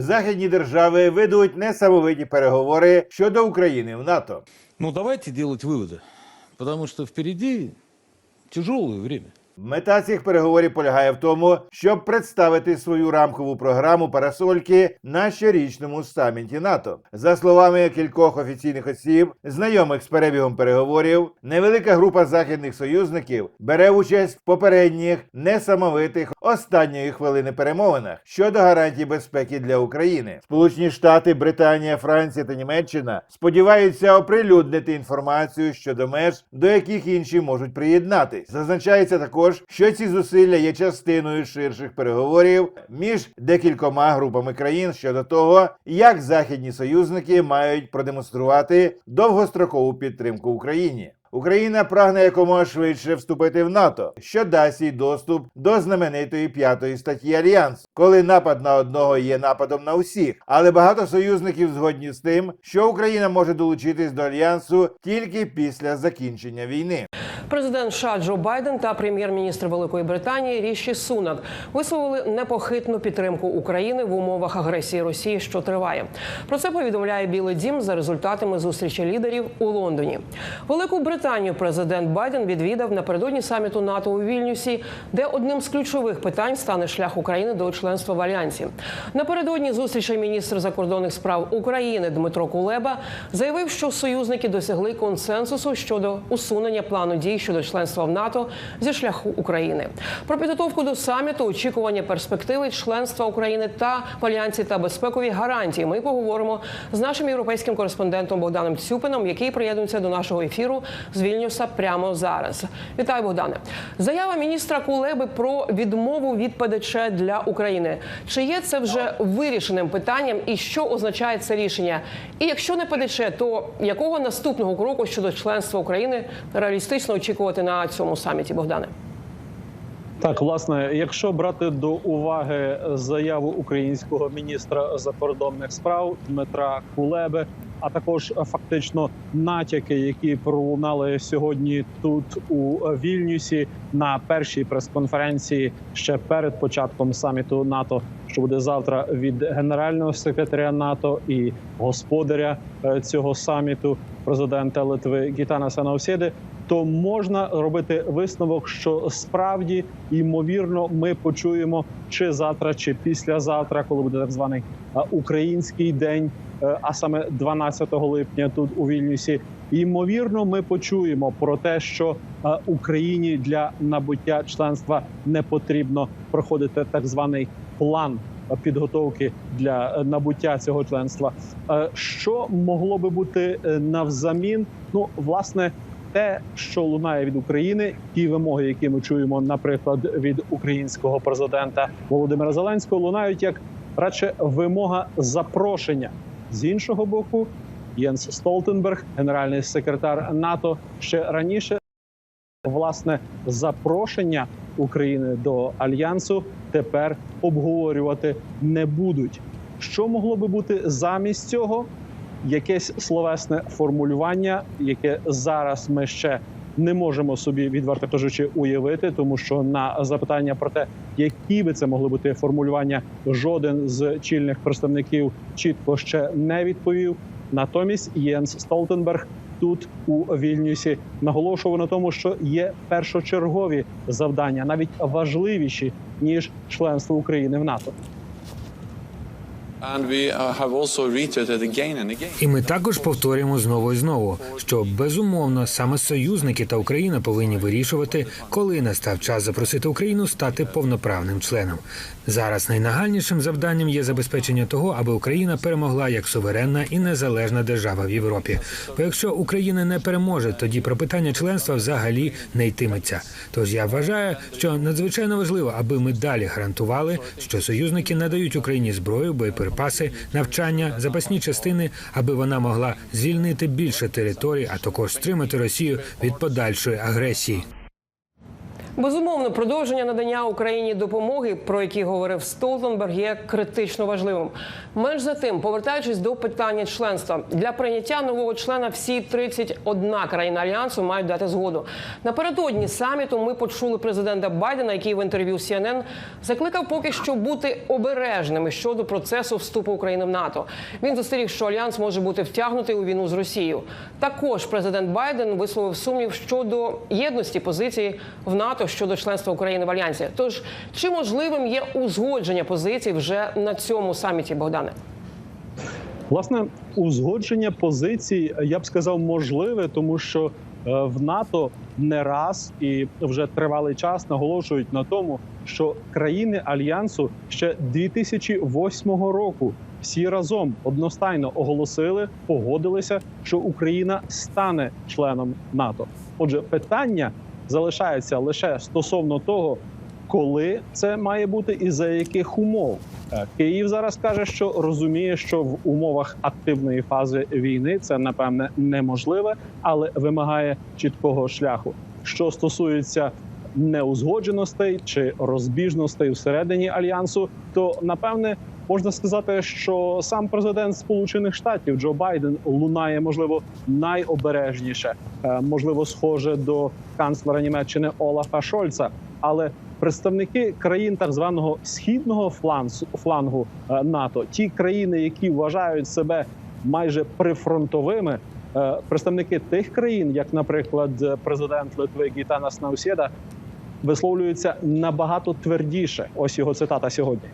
західні держави ведуть несамовиті переговори щодо України в НАТО. Ну, давайте делать виводи, тому що впереді тяжелое время. Мета цих переговорів полягає в тому, щоб представити свою рамкову програму парасольки на щорічному саміті НАТО. За словами кількох офіційних осіб, знайомих з перебігом переговорів, невелика група західних союзників бере участь в попередніх несамовитих останньої хвилини перемовинах щодо гарантій безпеки для України. Сполучені Штати, Британія, Франція та Німеччина сподіваються оприлюднити інформацію щодо меж, до яких інші можуть приєднатись. Зазначається також, що ці зусилля є частиною ширших переговорів між декількома групами країн щодо того, як західні союзники мають продемонструвати довгострокову підтримку Україні. Україна прагне якомога швидше вступити в НАТО, що дасть їй доступ до знаменитої п'ятої статті Альянсу, коли напад на одного є нападом на усіх. Але багато союзників згодні з тим, що Україна може долучитись до альянсу тільки після закінчення війни. Президент США Джо Байден та прем'єр-міністр Великої Британії Ріші Сунак висловили непохитну підтримку України в умовах агресії Росії, що триває. Про це повідомляє Білий Дім за результатами зустрічі лідерів у Лондоні. Велику Британію президент Байден відвідав напередодні саміту НАТО у Вільнюсі, де одним з ключових питань стане шлях України до членства в альянсі. Напередодні зустрічі міністр закордонних справ України Дмитро Кулеба заявив, що союзники досягли консенсусу щодо усунення плану дій щодо членства в НАТО зі шляху України. Про підготовку до саміту, очікування перспективи членства України та альянсі та безпекові гарантії. Ми поговоримо з нашим європейським кореспондентом Богданом Цюпином, який приєднується до нашого ефіру з Вільнюса прямо зараз. Вітаю, Богдане. Заява міністра Кулеби про відмову від ПДЧ для України. Чи є це вже вирішеним питанням, і що означає це рішення? І якщо не ПДЧ, то якого наступного кроку щодо членства України реалістично на цьому саміті, Богдане? Так, власне, якщо брати до уваги заяву українського міністра закордонних справ Дмитра Кулеби, а також фактично натяки, які пролунали сьогодні тут у Вільнюсі на першій прес-конференції ще перед початком саміту НАТО, що буде завтра від генерального секретаря НАТО і господаря е, цього саміту, президента Литви Гітана Санаусєди, то можна робити висновок, що справді ймовірно ми почуємо чи завтра, чи післязавтра, коли буде так званий український день, е, а саме 12 липня тут у Вільнюсі. Ймовірно, ми почуємо про те, що Україні для набуття членства не потрібно проходити так званий план підготовки для е, набуття цього членства. Е, Що могло би бути навзамін? Ну, власне, те, що лунає від України, ті вимоги, які ми чуємо, наприклад, від українського президента Володимира Зеленського, лунають як радше вимога запрошення з іншого боку. Єнс Столтенберг, генеральний секретар НАТО, ще раніше власне запрошення України до альянсу тепер обговорювати не будуть. Що могло би бути замість цього? Якесь словесне формулювання, яке зараз ми ще не можемо собі відверто кажучи уявити, тому що на запитання про те, які би це могли бути формулювання, жоден з чільних представників чітко ще не відповів. Натомість Єнс Столтенберг тут у Вільнюсі наголошував на тому, що є першочергові завдання, навіть важливіші ніж членство України в НАТО. І ми також повторюємо знову і знову, що безумовно саме союзники та Україна повинні вирішувати, коли настав час запросити Україну стати повноправним членом. Зараз найнагальнішим завданням є забезпечення того, аби Україна перемогла як суверенна і незалежна держава в Європі. Бо якщо Україна не переможе, тоді про питання членства взагалі не йтиметься. Тож я вважаю, що надзвичайно важливо, аби ми далі гарантували, що союзники надають Україні зброю, боєприпаси, навчання, запасні частини, аби вона могла звільнити більше територій, а також стримати Росію від подальшої агресії. Безумовно, продовження надання Україні допомоги, про які говорив Столтенберг, є критично важливим. Менш за тим, повертаючись до питання членства для прийняття нового члена, всі 31 країна альянсу мають дати згоду. Напередодні саміту ми почули президента Байдена, який в інтерв'ю CNN закликав поки що бути обережними щодо процесу вступу України в НАТО. Він застеріг, що альянс може бути втягнутий у війну з Росією. Також президент Байден висловив сумнів щодо єдності позиції в НАТО щодо членства України в альянсі. Тож чи можливим є узгодження позицій вже на цьому саміті, Богдане? Власне, узгодження позицій, я б сказав, можливе, тому що е, в НАТО не раз і вже тривалий час наголошують на тому, що країни альянсу ще 2008 року всі разом одностайно оголосили, погодилися, що Україна стане членом НАТО. Отже, питання залишається лише стосовно того, коли це має бути і за яких умов. Е, Київ зараз каже, що розуміє, що в умовах активної фази війни це напевне неможливе, але вимагає чіткого шляху. Що стосується неузгодженостей чи розбіжностей всередині альянсу, то напевне можна сказати, що сам президент Сполучених Штатів Джо Байден лунає можливо найобережніше, Е, можливо, схоже до канцлера Німеччини Олафа Шольца, але представники країн так званого східного флангу е, НАТО, ті країни, які вважають себе майже прифронтовими, е, представники тих країн, як, наприклад, президент Литви Гітанас Наусєда, висловлюються набагато твердіше. Ось його цитата сьогодні.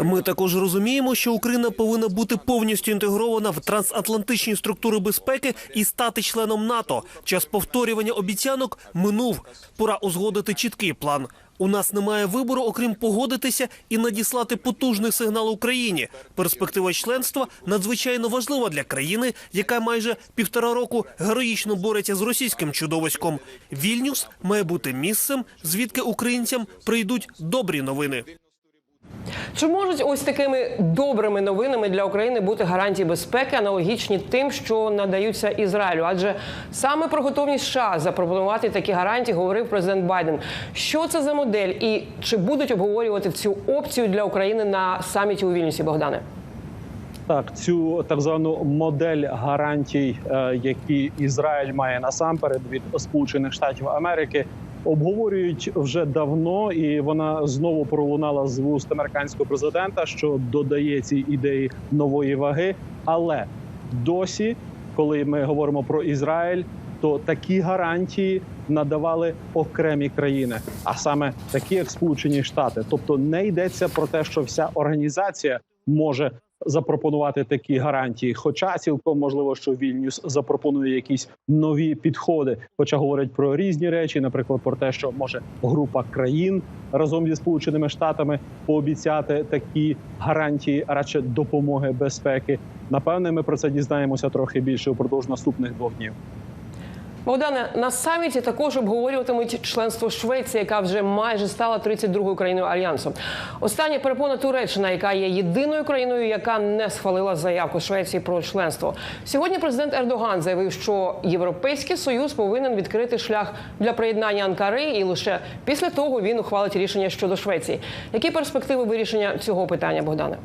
Ми також розуміємо, що Україна повинна бути повністю інтегрована в трансатлантичні структури безпеки і стати членом НАТО. Час повторювання обіцянок минув. Пора узгодити чіткий план. У нас немає вибору, окрім погодитися і надіслати потужний сигнал Україні. Перспектива членства надзвичайно важлива для країни, яка майже півтора року героїчно бореться з російським чудовиськом. Вільнюс має бути місцем, звідки українцям прийдуть добрі новини. Чи можуть ось такими добрими новинами для України бути гарантії безпеки, аналогічні тим, що надаються Ізраїлю? Адже саме про готовність США запропонувати такі гарантії говорив президент Байден. Що це за модель, і чи будуть обговорювати цю опцію для України на саміті у Вільнюсі, Богдане? Так, цю так звану модель гарантій, е, які Ізраїль має насамперед від Сполучених Штатів Америки, обговорюють вже давно, і вона знову пролунала з вуст американського президента, що додає цій ідеї нової ваги. Але досі, коли ми говоримо про Ізраїль, то такі гарантії надавали окремі країни, а саме такі, як Сполучені Штати. Тобто не йдеться про те, що вся організація може запропонувати такі гарантії. Хоча цілком можливо, що Вільнюс запропонує якісь нові підходи. Хоча говорять про різні речі, наприклад, про те, що може група країн разом зі сполученими штатами пообіцяти такі гарантії, а радше допомоги безпеки. Напевне, ми про це дізнаємося трохи більше упродовж наступних двох днів. Богдане, на саміті також обговорюватимуть членство Швеції, яка вже майже стала 32-ю країною альянсу. Остання перепона Туреччина, яка є єдиною країною, яка не схвалила заявку Швеції про членство. Сьогодні президент Ердоган заявив, що Європейський союз повинен відкрити шлях для приєднання Анкари, і лише після того він ухвалить рішення щодо Швеції. Які перспективи вирішення цього питання, Богдане?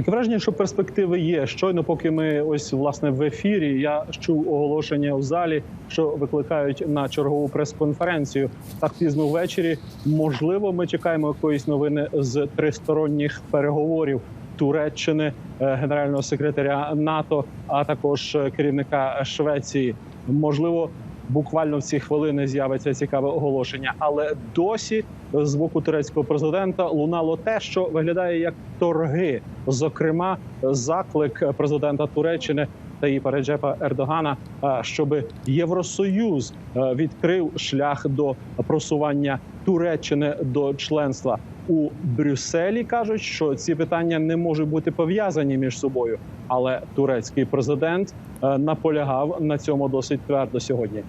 Таке враження, що перспективи є. Щойно, поки ми ось власне в ефірі, я чув оголошення в залі, що викликають на чергову прес-конференцію. Так пізно ввечері. Можливо, ми чекаємо якоїсь новини з тристоронніх переговорів Туреччини, е, генерального секретаря НАТО, а також е, керівника Швеції. Можливо. Буквально в ці хвилини з'явиться цікаве оголошення, але досі з боку турецького президента лунало те, що виглядає як торги, зокрема, заклик президента Туреччини Таїпа Реджепа Ердогана, щоб Євросоюз е, відкрив шлях до просування Туреччини до членства у Брюсселі. кажуть, що ці питання не можуть бути пов'язані між собою, але турецький президент е, наполягав на цьому досить твердо сьогодні.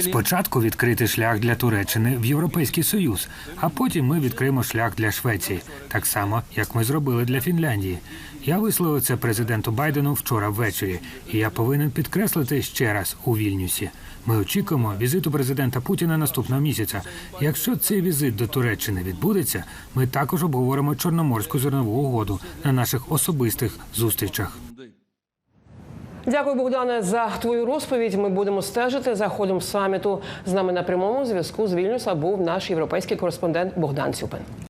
Спочатку відкрити шлях для Туреччини в Європейський Союз, а потім ми відкриємо шлях для Швеції, так само як ми зробили для Фінляндії. Я висловив це президенту Байдену вчора ввечері, і я повинен підкреслити ще раз у Вільнюсі. Ми очікуємо візиту президента Путіна наступного місяця. Якщо цей візит до Туреччини відбудеться, ми також обговоримо Чорноморську зернову угоду на наших особистих зустрічах. Дякую, Богдане, за твою розповідь. Ми будемо стежити за ходом саміту. З нами на прямому зв'язку з Вільнюса був наш європейський кореспондент Богдан Цюпин.